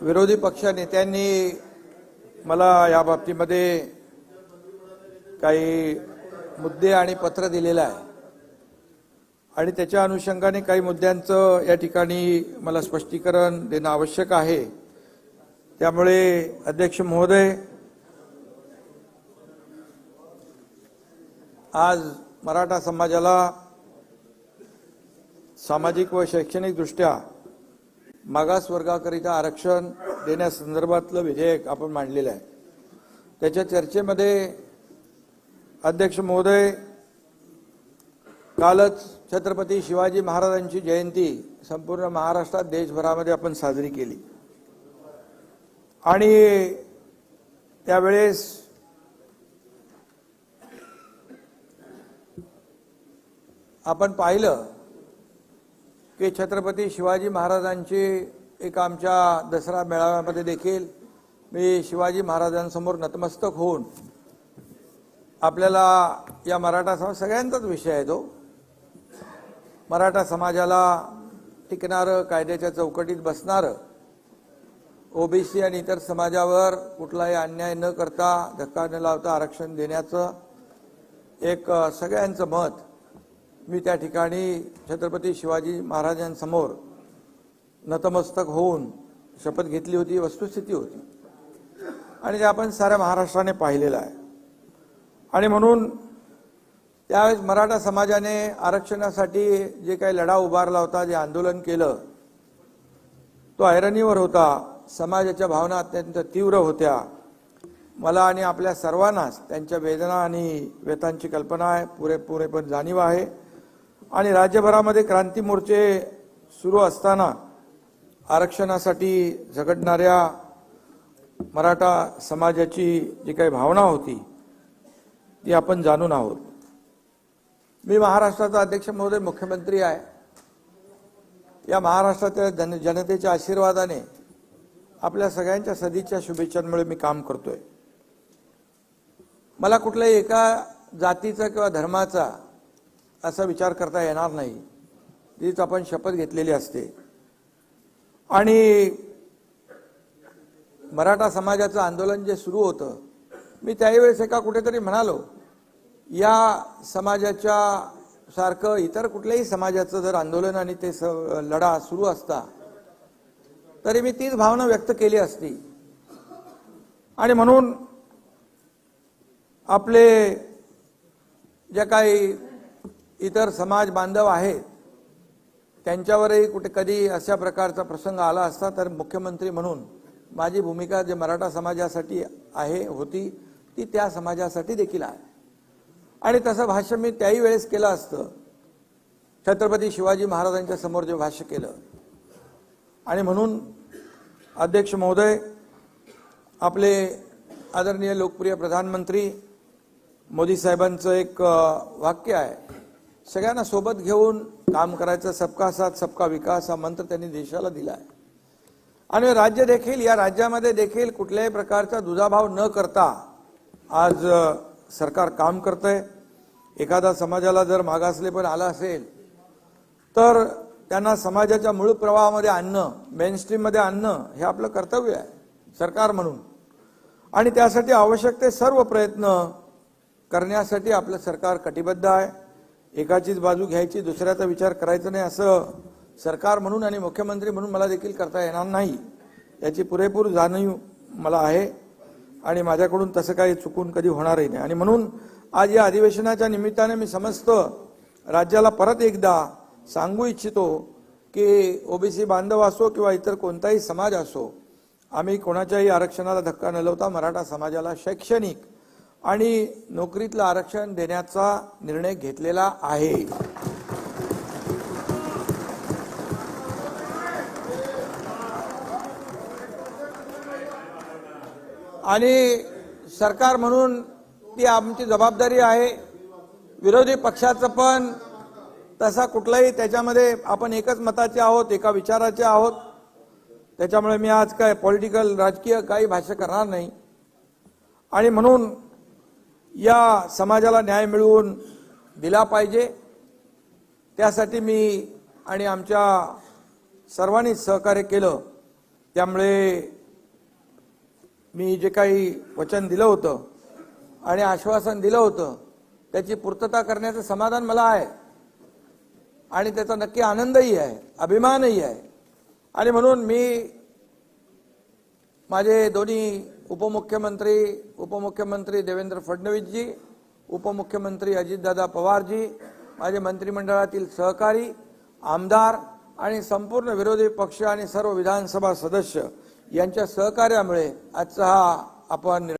विरोधी पक्ष नेत्यांनी मला या बाबतीमध्ये काही मुद्दे आणि पत्र दिलेलं आहे. आणि त्याच्या अनुषंगाने काही मुद्द्यांचं या ठिकाणी मला स्पष्टीकरण देणं आवश्यक आहे. त्यामुळे अध्यक्ष महोदय आज मराठा समाजाला सामाजिक व शैक्षणिकदृष्ट्या मागासवर्गाकरिता मागास वर्गाकरिता आरक्षण देण्यासंदर्भातलं विधेयक आपण मांडलेलं आहे. त्याच्या चर्चेमध्ये अध्यक्ष महोदय कालच छत्रपती शिवाजी महाराजांची जयंती संपूर्ण महाराष्ट्रात देशभरामध्ये आपण साजरी केली. आणि त्यावेळेस आपण पाहिलं की छत्रपती शिवाजी महाराजांची एक आमच्या दसरा मेळाव्यामध्ये देखील मी शिवाजी महाराजांसमोर नतमस्तक होऊन आपल्याला या मराठा समाज सगळ्यांचाच विषय आहे तो. मराठा समाजाला टिकणारं कायद्याच्या चौकटीत बसणारं ओबीसी आणि इतर समाजावर कुठलाही अन्याय न करता धक्का न लावता आरक्षण देण्याचं एक सगळ्यांचं मत मी त्या ठिकाणी छत्रपती शिवाजी महाराजांसमोर नतमस्तक होऊन शपथ घेतली होती वस्तुस्थिती होती. आणि ते आपण साऱ्या महाराष्ट्राने पाहिलेलं आहे. आणि म्हणून त्यावेळेस मराठा समाजाने आरक्षणासाठी जे काही लढा उभारला होता जे आंदोलन केलं तो ऐरणीवर होता. समाजाच्या भावना अत्यंत तीव्र होत्या. मला आणि आपल्या सर्वांनाच त्यांच्या वेदना आणि व्यथांची कल्पना आहे. पुरेपुरे पण जाणीव आहे. आणि राज्यभरामध्ये क्रांती मोर्चे सुरू असताना आरक्षणासाठी झगडणाऱ्या मराठा समाजाची जी काही भावना होती ती आपण जाणून आहोत. मी महाराष्ट्राचा अध्यक्ष महोदय मुख्यमंत्री आहे. या महाराष्ट्राच्या जन जनतेच्या आशीर्वादाने आपल्या सगळ्यांच्या सदिच्छा शुभेच्छांमुळे मी काम करतोय. मला कुठल्याही एका जातीचा किंवा धर्माचा असा विचार करता येणार नाही. तीच आपण शपथ घेतलेली असते. आणि मराठा समाजाचं आंदोलन जे सुरू होतं मी त्यावेळेस एका कुठेतरी म्हणालो या समाजाच्या सारखं इतर कुठल्याही समाजाचं जर आंदोलन आणि ते स लढा सुरू असता तरी मी तीच भावना व्यक्त केली असती. आणि म्हणून आपले ज्या काही इतर समाज बांधव आहेत त्यांच्यावरही कुठे कधी अशा प्रकारचा प्रसंग आला असता तर मुख्यमंत्री म्हणून माझी भूमिका जे मराठा समाजासाठी आहे होती ती त्या समाजासाठी देखील आहे. आणि तसं भाष्य मी त्याही वेळेस केलं असतं. छत्रपती शिवाजी महाराजांच्या समोर जे भाष्य केलं. आणि म्हणून अध्यक्ष महोदय आपले आदरणीय लोकप्रिय प्रधानमंत्री मोदी साहेबांचं एक वाक्य आहे. सगळ्यांना सोबत घेऊन काम करायचं सबका साथ सबका विकास हा मंत्र त्यांनी देशाला दिला आहे आणि राज्य देखील या राज्यामध्ये देखील कुठल्याही प्रकारचा दुजाभाव न करता आज सरकार काम करतंय. एखादा समाजाला जर मागासले पण आला असेल तर त्यांना समाजाच्या मूळ प्रवाहामध्ये आणणं मेनस्ट्रीममध्ये आणणं हे आपलं कर्तव्य आहे सरकार म्हणून. आणि त्यासाठी आवश्यक ते सर्व प्रयत्न करण्यासाठी आपलं सरकार कटिबद्ध आहे. एकाचीच बाजू घ्यायची दुसऱ्याचा विचार करायचा नाही असं सरकार म्हणून आणि मुख्यमंत्री म्हणून मला देखील करता येणार नाही. याची पुरेपूर जाणीव मला आहे आणि माझ्याकडून तसं काही चुकून कधी होणारही नाही. आणि म्हणून आज या अधिवेशनाच्या निमित्ताने मी समस्त राज्याला परत एकदा सांगू इच्छितो की ओबीसी बांधव असो किंवा इतर कोणताही समाज असो आम्ही कोणाच्याही आरक्षणाला धक्का न लावता मराठा समाजाला शैक्षणिक आणि नोकरीतलं आरक्षण देण्याचा निर्णय घेतलेला आहे. आणि सरकार म्हणून ती आमची जबाबदारी आहे. विरोधी पक्षाचं पण तसा कुठलाही त्याच्यामध्ये आपण एकच मताचे आहोत एका विचाराचे आहोत. त्याच्यामुळे मी आज काय पॉलिटिकल राजकीय काही भाष्य करणार नाही. आणि म्हणून या समाजाला न्याय मिळवून दिला पाहिजे. त्यासाठी मी आणि आमच्या सर्वांनी सहकार्य केलं. त्यामुळे मी जे काही वचन दिलं होतं आणि आश्वासन दिलं होतं त्याची पूर्तता करण्याचं समाधान मला आहे. आणि त्याचा नक्की आनंदही आहे अभिमानही आहे. आणि म्हणून मी माझे दोन्ही उपमुख्यमंत्री उपमुख्यमंत्री देवेंद्र फडणवीसजी उपमुख्यमंत्री अजितदादा पवारजी माझे मंत्रिमंडळातील सहकारी आमदार आणि संपूर्ण विरोधी पक्ष आणि सर्व विधानसभा सदस्य यांच्या सहकार्यामुळे आजचा हा आपण निर्णय